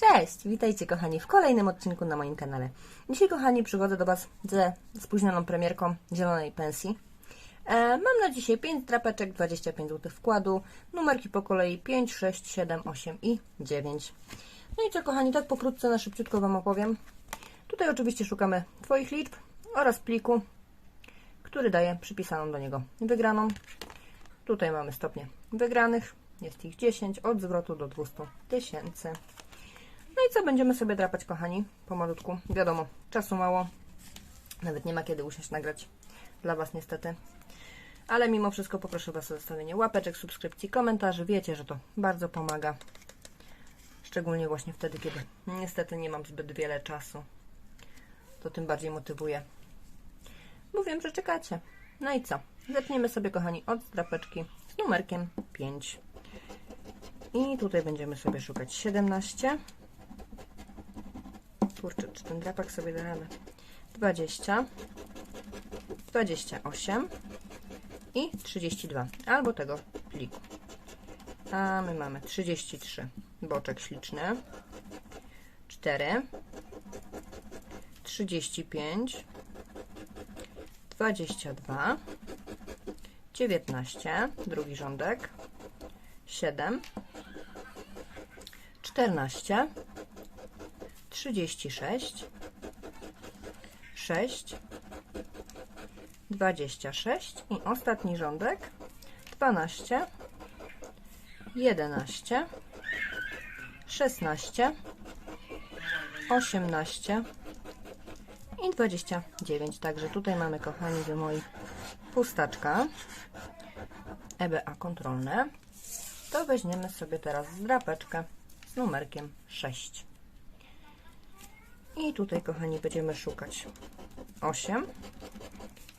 Cześć, witajcie kochani w kolejnym odcinku na moim kanale. Dzisiaj kochani przychodzę do Was ze spóźnioną premierką Zielonej Pensji. E, mam na dzisiaj 5 drapeczek, 25 zł wkładu, numerki po kolei 5, 6, 7, 8 i 9. No i co kochani, tak pokrótce na szybciutko Wam opowiem. Tutaj oczywiście szukamy Twoich liczb oraz pliku, który daje przypisaną do niego wygraną. Tutaj mamy stopnie wygranych, jest ich 10, od zwrotu do 200 tysięcy. I co będziemy sobie drapać, kochani, pomalutku. Wiadomo, czasu mało. Nawet nie ma kiedy usiąść nagrać dla Was niestety. Ale mimo wszystko poproszę Was o zostawienie łapeczek, subskrypcji, komentarzy. Wiecie, że to bardzo pomaga. Szczególnie właśnie wtedy, kiedy niestety nie mam zbyt wiele czasu. To tym bardziej motywuje. Bo wiem, że czekacie. No i co? Zaczniemy sobie, kochani, od drapeczki z numerkiem 5. I tutaj będziemy sobie szukać 17. Kurczę, czy ten drapak sobie da radę? 20, 28 i 32. Albo tego pliku. A my mamy 33. Boczek śliczny. 4, 35, 22, 19, drugi rządek, 7, 14, 36, 6, 26 i ostatni rządek 12, 11, 16, 18 i 29. Także tutaj mamy, kochani, wy moi pustaczka EBA kontrolne. To weźmiemy sobie teraz drapeczkę z numerkiem 6. I tutaj, kochani, będziemy szukać 8,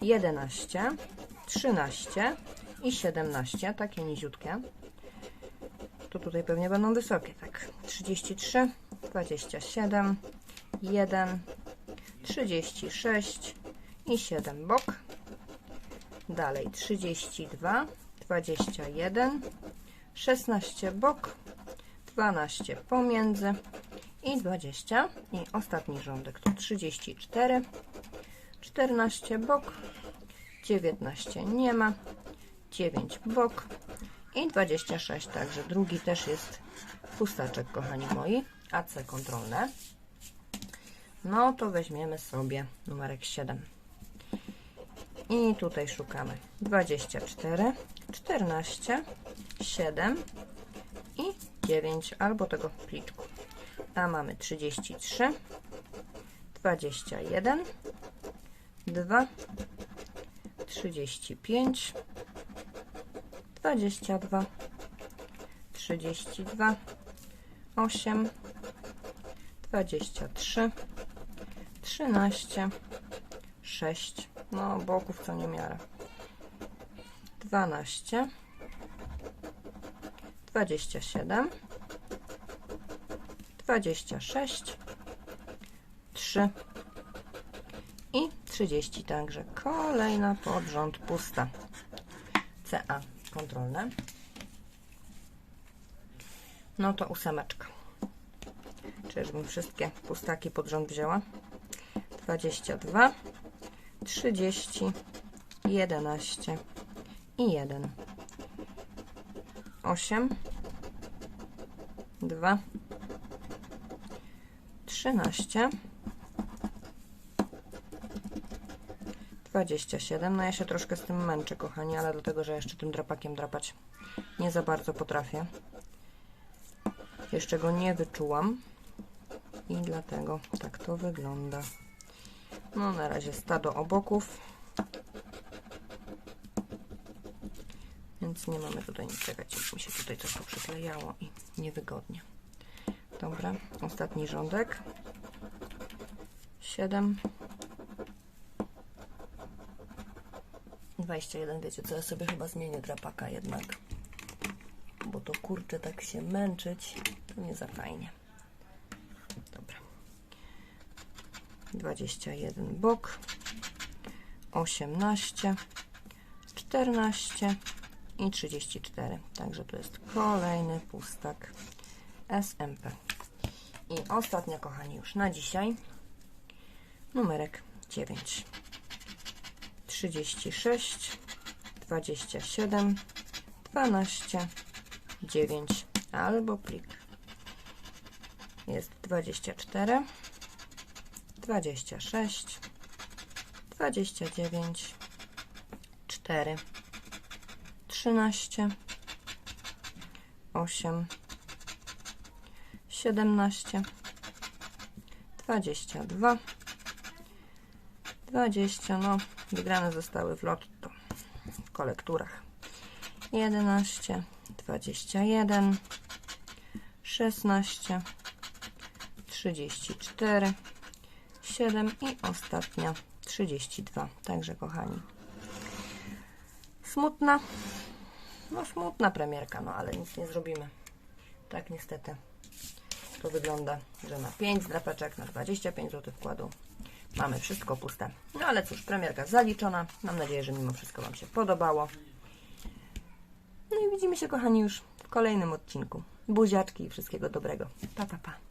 11, 13 i 17, takie niziutkie. To tutaj pewnie będą wysokie, tak. 33, 27, 1, 36 i 7 bok. Dalej 32, 21, 16 bok, 12 pomiędzy i 20 i ostatni rządek to 34 14 bok. 19 nie ma. 9 bok. I 26 także drugi też jest pustaczek kochani moi. AC kontrolne. No to weźmiemy sobie numerek 7 i tutaj szukamy. 24 14 7 i 9 albo tego pliczku a mamy 33, 21, 2, 35, 22, 32, 8, 23, 13, 6, no boków co nie miara, 12, 27, 26, 3 i 30. Także kolejna pod rząd pusta. CA kontrolne. No to ósemeczka. Czyżbym wszystkie pustaki pod rząd wzięła? 22, 30, 11 i 1. 8, 2, 13 27 no ja się troszkę z tym męczę kochani ale dlatego, że jeszcze tym drapakiem drapać nie za bardzo potrafię. Jeszcze go nie wyczułam i dlatego tak to wygląda. No na razie stado oboków. Więc nie mamy tutaj nic czekać mi się tutaj coś poprzyklejało i niewygodnie. Dobra, ostatni rządek. 7. 21, wiecie co, ja sobie chyba zmienię drapaka jednak. Bo to kurczę tak się męczyć, to nie za fajnie. Dobra. 21 bok. 18. 14 i 34. Także to jest kolejny pustak SMP. I ostatnia, kochani, już na dzisiaj. Numerek 9. 36, 27, 12, 9 albo plik. Jest 24, 26, 29, 4, 13, 8, 17, 22, 20, no wygrane zostały w lotto, w kolekturach. 11, 21, 16, 34, 7 i ostatnia 32. Także kochani, smutna, no smutna premierka, no ale nic nie zrobimy. Tak niestety to wygląda, że na 5 drapeczek, na 25 zł wkładu mamy wszystko puste. No ale cóż, premierka zaliczona. Mam nadzieję, że mimo wszystko Wam się podobało. No i widzimy się kochani już w kolejnym odcinku. Buziaczki i wszystkiego dobrego. Pa, pa, pa.